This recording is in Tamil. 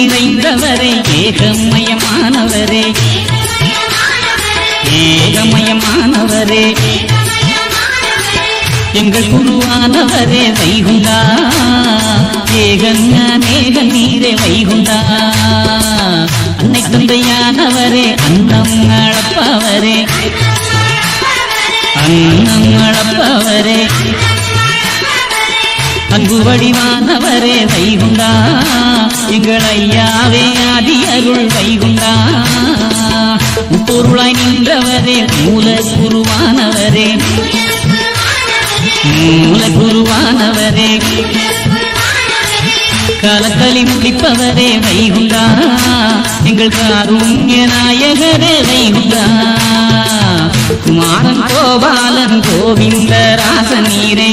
நிறைந்தவரே ஏகமயமானவரே. ஏகமயமானவரே. எங்கள் குருவானவரே வைகுண்டா. ஏகன்ன மேக நீரே வைகுண்டா. அன்னை தந்தையானவரே அன்னம் அழப்பவரே அன்னம் அழப்பவரே அன்பு வடிவானவரே வைகுண்டா. எங்கள் ஐயாவே ஆதி அருள் வைகுண்டா. பொருளாய் நின்றவரே மூல குருவானவரே மூல குருவானவரே கலத்தலி முடிப்பவரே வைகுண்டா. எங்கள் காருண்ய நாயகரே வைகுண்டா. குமாரன் கோபாலன் கோவிந்த ராசநீரே